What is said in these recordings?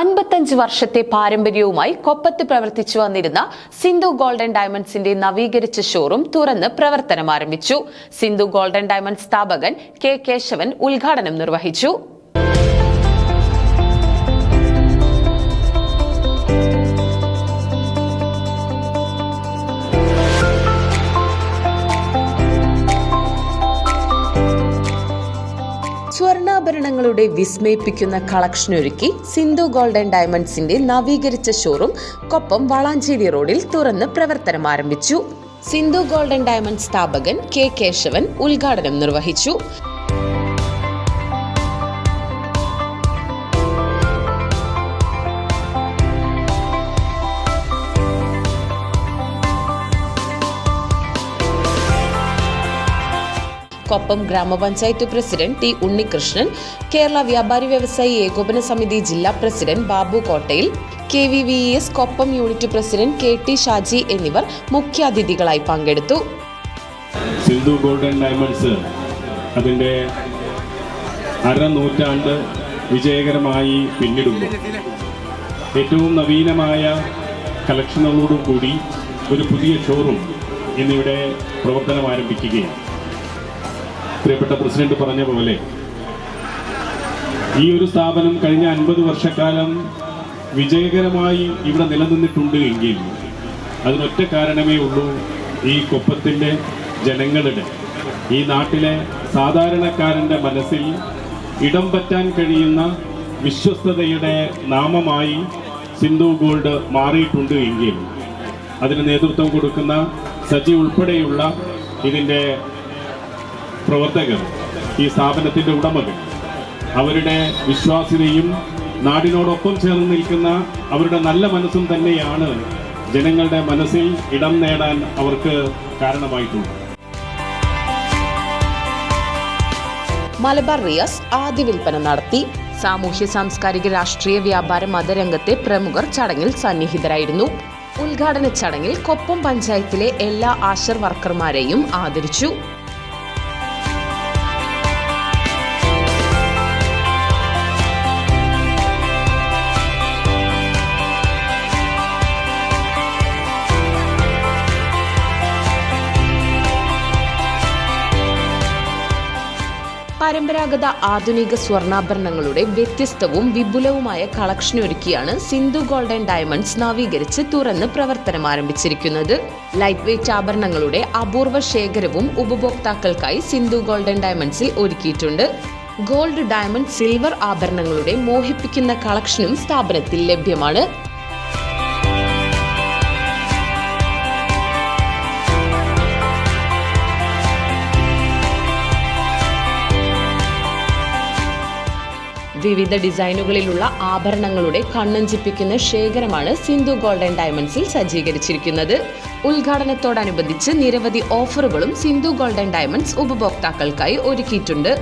അൻപത്തഞ്ച് വർഷത്തെ പാരമ്പര്യവുമായി കൊപ്പത്ത് പ്രവർത്തിച്ചു വന്നിരുന്ന സിന്ധു ഗോൾഡൻ ഡയമണ്ട്സിന്റെ നവീകരിച്ച ഷോറൂം തുറന്ന് പ്രവർത്തനം ആരംഭിച്ചു സിന്ധു ഗോൾഡൻ ഡയമണ്ട് സ്ഥാപകൻ കെ കേശവൻ ഉദ്ഘാടനം നിർവഹിച്ചു. സ്വർണാഭരണങ്ങളുടെ വിസ്മയിപ്പിക്കുന്ന കളക്ഷൻ ഒരുക്കി സിന്ധു ഗോൾഡൻ ഡയമണ്ട്സിന്റെ നവീകരിച്ച ഷോറൂം കൊപ്പം വളാഞ്ചേരി റോഡിൽ തുറന്ന് പ്രവർത്തനം ആരംഭിച്ചു. സിന്ധു ഗോൾഡൻ ഡയമണ്ട് സ്ഥാപകൻ കെ കേശവൻ ഉദ്ഘാടനം നിർവഹിച്ചു. കൊപ്പം ഗ്രാമപഞ്ചായത്ത് പ്രസിഡന്റ് ടി ഉണ്ണികൃഷ്ണൻ കേരള വ്യാപാരി വ്യവസായി ഏകോപന സമിതി ജില്ലാ president Babu Kottayil K V V S Koppam unit president K T Shaji എന്നിവർ മുഖ്യാതിഥികളായി പങ്കെടുത്തു. സിന്ധു ഗോൾഡൻ ഡയമണ്ട്സ് അതിന്റെ അരനൂറ്റാണ്ട് വിജയകരമായി പിന്നിടുമ്പോൾ ഏറ്റവും നവീനമായ കളക്ഷനുകളോടുകൂടി ഒരു പുതിയ ഷോറൂം ഇന്നിവിടെ പ്രവർത്തനം ആരംഭിക്കുകയാണ് പ്രിയപ്പെട്ട പ്രസിഡന്റ് പറഞ്ഞ പോലെ ഈ ഒരു സ്ഥാപനം കഴിഞ്ഞ അൻപത് വർഷക്കാലം വിജയകരമായി ഇവിടെ നിലനിന്നിട്ടുണ്ട് എങ്കിൽ അതിനൊറ്റ കാരണമേ ഉള്ളൂ ഈ കൊപ്പത്തിന്റെ ജനങ്ങളുടെ ഈ നാട്ടിലെ സാധാരണക്കാരന്റെ മനസ്സിൽ ഇടം പറ്റാൻ കഴിയുന്ന വിശ്വസ്തതയുടെ നാമമായി സിന്ധു ഗോൾഡ് മാറിയിട്ടുണ്ട് എങ്കിൽ അതിന് നേതൃത്വം കൊടുക്കുന്ന സജി ഉൾപ്പെടെയുള്ള ഇതിന്റെ പ്രവർത്തകർ ഈ സ്ഥാപനത്തിന്റെ ഉടമകൾ അവരുടെ വിശ്വാസ്യതയും നാടിനോടൊപ്പം ചേർന്ന് നിൽക്കുന്ന അവരുടെ നല്ല മനസ്സും തന്നെയാണ് ജനങ്ങളുടെ മനസ്സിൽ ഇടം നേടാൻ അവർക്ക് കാരണമായിട്ടുള്ളത്. മലബാർ റിയാസ് ആദ്യ വിൽപ്പന നടത്തി. സാമൂഹ്യ സാംസ്കാരിക രാഷ്ട്രീയ വ്യാപാര മതരംഗത്തെ പ്രമുഖർ ചടങ്ങിൽ സന്നിഹിതരായിരുന്നു. ഉദ്ഘാടന ചടങ്ങിൽ കൊപ്പം പഞ്ചായത്തിലെ എല്ലാ ആശർ വർക്കർമാരെയും ആദരിച്ചു. പരമ്പരാഗത ആധുനിക സ്വർണാഭരണങ്ങളുടെ വ്യത്യസ്തവും വിപുലവുമായ കളക്ഷൻ ഒരുക്കിയാണ് സിന്ധു ഗോൾഡൻ ഡയമണ്ട്സ് നവീകരിച്ച് തുറന്ന് പ്രവർത്തനം ആരംഭിച്ചിരിക്കുന്നത്. ലൈറ്റ് വെയ്റ്റ് ആഭരണങ്ങളുടെ അപൂർവ ശേഖരവും ഉപഭോക്താക്കൾക്കായി സിന്ധു ഗോൾഡൻ ഡയമണ്ട്സിൽ ഒരുക്കിയിട്ടുണ്ട്. ഗോൾഡ് ഡയമണ്ട് സിൽവർ ആഭരണങ്ങളുടെ മോഹിപ്പിക്കുന്ന കളക്ഷനും സ്ഥാപനത്തിൽ ലഭ്യമാണ്. വിവിധ ഡിസൈനുകളിലുള്ള ആഭരണങ്ങളുടെ കണ്ണഞ്ചിപ്പിക്കുന്ന ശേഖരമാണ് സിന്ധു ഗോൾഡൻ ഡയമണ്ട്സിൽ സജ്ജീകരിച്ചിരിക്കുന്നത്. ഉദ്ഘാടനത്തോടനുബന്ധിച്ച് നിരവധി ഓഫറുകളും സിന്ധു ഗോൾഡൻ ഡയമണ്ട്സ് ഉപഭോക്താക്കൾക്കായി ഒരുക്കിയിട്ടുണ്ട്.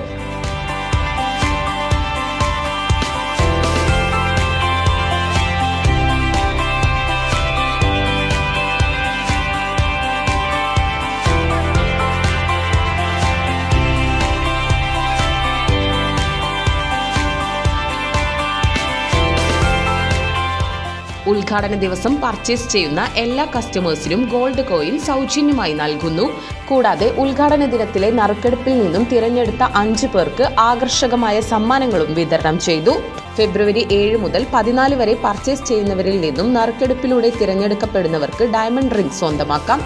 ഉദ്ഘാടന ദിവസം പർച്ചേസ് ചെയ്യുന്ന എല്ലാ കസ്റ്റമേഴ്സിനും ഗോൾഡ് കോയിൻ സൗജന്യമായി നൽകുന്നു. കൂടാതെ ഉദ്ഘാടന ദിനത്തിലെ നറുക്കെടുപ്പിൽ നിന്നും തിരഞ്ഞെടുത്ത അഞ്ച് പേർക്ക് ആകർഷകമായ സമ്മാനങ്ങളും വിതരണം ചെയ്തു. ഫെബ്രുവരി ഏഴ് മുതൽ പതിനാല് വരെ പർച്ചേസ് ചെയ്യുന്നവരിൽ നിന്നും നറുക്കെടുപ്പിലൂടെ തിരഞ്ഞെടുക്കപ്പെടുന്നവർക്ക് ഡയമണ്ട് റിംഗ് സ്വന്തമാക്കാം.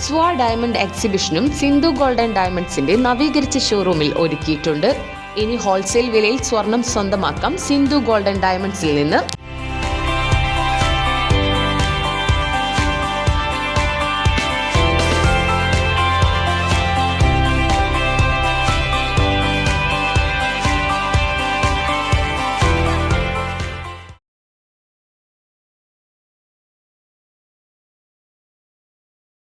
സ്വാ ഡയമണ്ട് എക്സിബിഷനും സിന്ധു ഗോൾഡൻ ഡയമണ്ട്സിന്റെ നവീകരിച്ച ഷോറൂമിൽ ഒരുക്കിയിട്ടുണ്ട്. ഇനി ഹോൾസെയിൽ വിലയിൽ സ്വർണം സ്വന്തമാക്കാം സിന്ധു ഗോൾഡൻ ഡയമണ്ട്സിൽ നിന്ന്.